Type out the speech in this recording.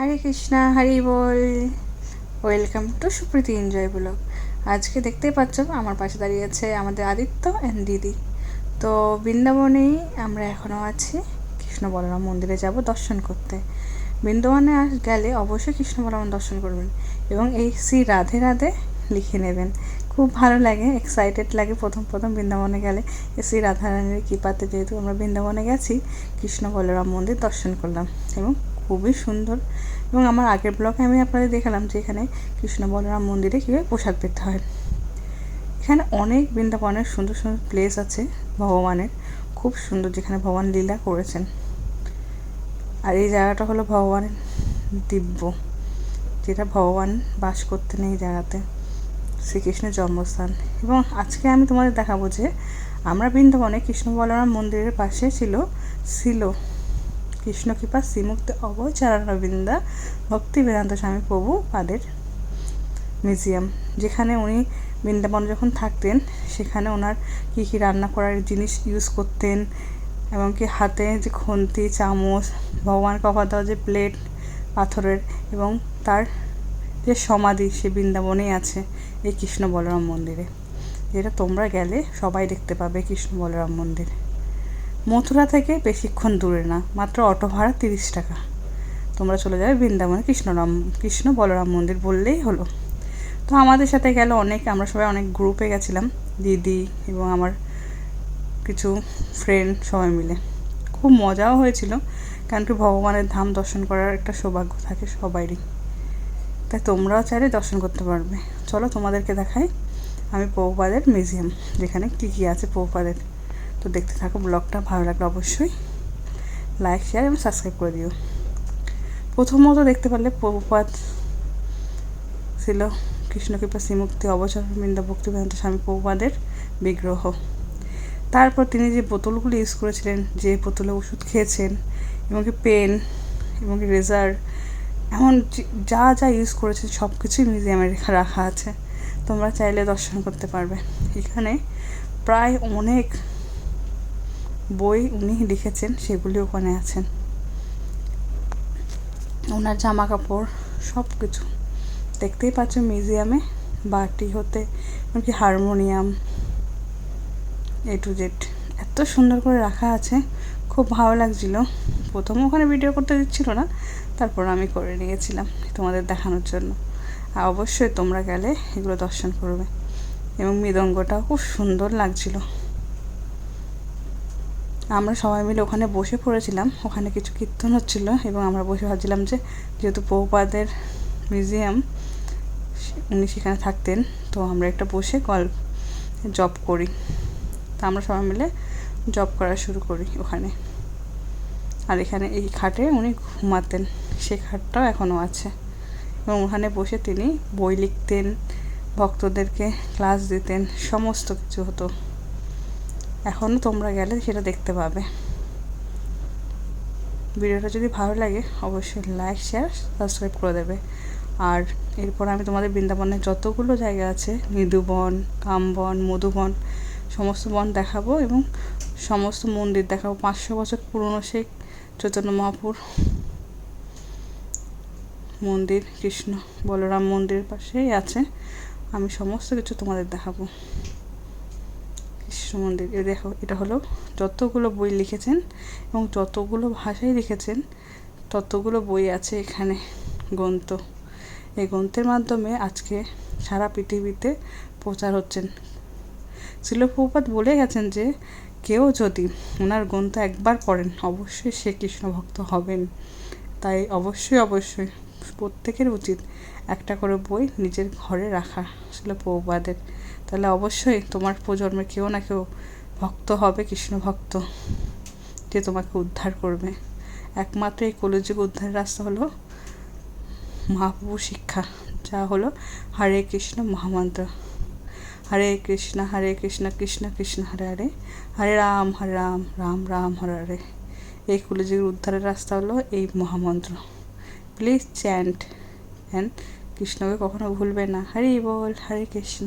Hare Krishna, Hari ball. Welcome to Supriti enjoy blog আজকে দেখতেই পাচ্ছ, আমার পাশে দাঁড়িয়ে আছে আমাদের আদিত্য অ্যান্ড দিদি। তো বৃন্দাবনেই আমরা এখনও আছি। কৃষ্ণ বলরাম মন্দিরে যাব দর্শন করতে। বৃন্দাবনে আস গেলে অবশ্যই কৃষ্ণ বলরাম দর্শন করবেন এবং এই শ্রী রাধে রাধে লিখে নেবেন। খুব ভালো লাগে এক্সাইটেড লাগে প্রথম প্রথম বৃন্দাবনে গেলে। শ্রী রাধারানীর কৃপাতে যেহেতু আমরা বৃন্দাবনে গেছি, কৃষ্ণ বলরাম মন্দির দর্শন করলাম এবং খুবই সুন্দর। এবং আমার আগের ব্লগে আমি আপনাদের দেখালাম যে এখানে কৃষ্ণ বলরাম মন্দিরে কীভাবে পোশাক পেতে হয়। এখানে অনেক বৃন্দাবনের সুন্দর সুন্দর প্লেস আছে ভগবানের। খুব সুন্দর যেখানে ভগবান লীলা করেছেন। আর এই জায়গাটা হলো ভগবানের দিব্য, যেটা ভগবান বাস করতেন এই জায়গাতে, শ্রীকৃষ্ণের জন্মস্থান। এবং আজকে আমি তোমাদের দেখাবো যে আমরা বৃন্দাবনে কৃষ্ণ বলরাম মন্দিরের পাশে ছিল ছিল কৃষ্ণ কৃপা, শ্রীমুক্তি অভয় চারণবৃন্দা ভক্তি বেদান্ত স্বামী প্রভু পাদের মিউজিয়াম, যেখানে উনি বৃন্দাবন যখন থাকতেন, সেখানে ওনার কী কী রান্না করার জিনিস ইউজ করতেন এবং কি হাতে যে খুন্তি, চামচ ভগবান অফার দেওয়া যে প্লেট পাথরের, এবং তার যে সমাধি, সে বৃন্দাবনেই আছে, এই কৃষ্ণ বলরাম মন্দিরে। যেটা তোমরা গেলে সবাই দেখতে পাবে কৃষ্ণ বলরাম মন্দির। মথুরা থেকে বেশিক্ষণ দূরে না, মাত্র অটো ভাড়া তিরিশ টাকা। তোমরা চলে যাবে বৃন্দাবনে কৃষ্ণরাম, কৃষ্ণ বলরাম মন্দির বললেই হলো। তো আমাদের সাথে গেল অনেক, আমরা সবাই অনেক গ্রুপে গেছিলাম, দিদি এবং আমার কিছু ফ্রেন্ড সবাই মিলে। খুব মজাও হয়েছিল, কারণ কি ভগবানের ধাম দর্শন করার একটা সৌভাগ্য থাকে সবারই তাই তোমরাও চাইলে দর্শন করতে পারবে। চলো তোমাদেরকে দেখাই আমি পৌপাদের মিউজিয়াম যেখানে কী কী আছে পৌপাদের। তো দেখতে থাকো, ব্লগটা ভালো লাগলে অবশ্যই লাইক শেয়ার এবং সাবস্ক্রাইব করে দিও। প্রথমত দেখতে পারলে প্রভুপাত ছিল কৃষ্ণকৃপা শ্রীমুক্তি অবসর বৃন্দা ভক্তিবেদান্ত স্বামী প্রভুপাদের বিগ্রহ। তারপর তিনি যে বোতলগুলো ইউজ করেছিলেন, যে বোতলে ওষুধ খেয়েছেন, এবং কি পেন এবং কি রেজার এমন যা যা ইউজ করেছেন সব কিছুই মিউজিয়ামে রাখা আছে। তোমরা চাইলে দর্শন করতে পারবে। এখানে প্রায় অনেক বই উনি লিখেছেন, সেগুলি ওখানে আছেন। ওনার জামা কাপড় সব কিছু দেখতেই পাচ্ছ মিউজিয়ামে, বাটি হতে এমনকি হারমোনিয়াম এ টু জেড এত সুন্দর করে রাখা আছে, খুব ভালো লাগছিল। প্রথম ওখানে ভিডিও করতে দিচ্ছিল না, তারপর আমি করে নিয়েছিলাম তোমাদের দেখানোর জন্য। আর অবশ্যই তোমরা গেলে এগুলো দর্শন করবে। এবং মৃদঙ্গটাও খুব সুন্দর লাগছিল। আমরা সবাই মিলে ওখানে বসে পড়েছিলাম। ওখানে কিছু কীর্তন হচ্ছিল এবং আমরা বসে ভাবছিলাম যে, যেহেতু পৌপাদের মিউজিয়াম উনি সেখানে থাকতেন, তো আমরা একটা বসে গল্প জব করি। তা আমরা সবাই মিলে জব করা শুরু করি ওখানে। আর এখানে এই খাটে উনি ঘুমাতেন সেই খাটটাও এখনও আছে। এবং ওখানে বসে তিনি বই লিখতেন, ভক্তদেরকে ক্লাস দিতেন, সমস্ত কিছু হতো। এখনও তোমরা গেলে সেটা দেখতে পাবে। ভিডিওটা যদি ভালো লাগে, অবশ্যই লাইক শেয়ার সাবস্ক্রাইব করে দেবে। আর এরপর আমি তোমাদের বৃন্দাবনের যতগুলো জায়গা আছে মৃদুবন কামবন, মধুবন, সমস্ত বন দেখাবো এবং সমস্ত মন্দির দেখাবো। পাঁচশো বছর পুরনো সেই চৈতন্য মহাপুর মন্দির, কৃষ্ণ বলরাম মন্দিরের পাশেই আছে। আমি সমস্ত কিছু তোমাদের দেখাবো। কৃষ্ণ মন্দির এ দেখো, এটা হলো যতগুলো বই লিখেছেন এবং যতগুলো ভাষায় লিখেছেন, ততগুলো বই আছে এখানে গ্রন্থ। এই গ্রন্থের মাধ্যমে আজকে সারা পৃথিবীতে প্রচার হচ্ছেন। শিলপ্রপাত বলে গেছেন যে, কেউ যদি ওনার গ্রন্থ একবার পড়েন, অবশ্যই সে কৃষ্ণ ভক্ত হবেন। তাই অবশ্যই অবশ্যই প্রত্যেকের উচিত একটা করে বই নিজের ঘরে রাখা ছিল প্রভুপাদের। তাহলে অবশ্যই তোমার প্রজন্মে কেউ না কেউ ভক্ত হবে, কৃষ্ণ ভক্ত, যে তোমাকে উদ্ধার করবে। একমাত্র এই কলিযুগ উদ্ধারের রাস্তা হলো মহাপ্রভু শিক্ষা, যা হলো হরে কৃষ্ণ মহামন্ত্র। হরে কৃষ্ণ হরে কৃষ্ণ কৃষ্ণ কৃষ্ণ, হরে হরে। হরে রাম হরে রাম রাম রাম, হরে হরে। এই কলিযুগের উদ্ধারের রাস্তা হলো এই মহামন্ত্র। Please chant. অ্যান্ড কৃষ্ণকে কখনো ভুলবে না। হরি বল হরে কৃষ্ণ।